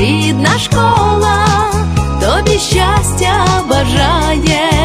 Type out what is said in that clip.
рідна школа, тобі щастя бажає.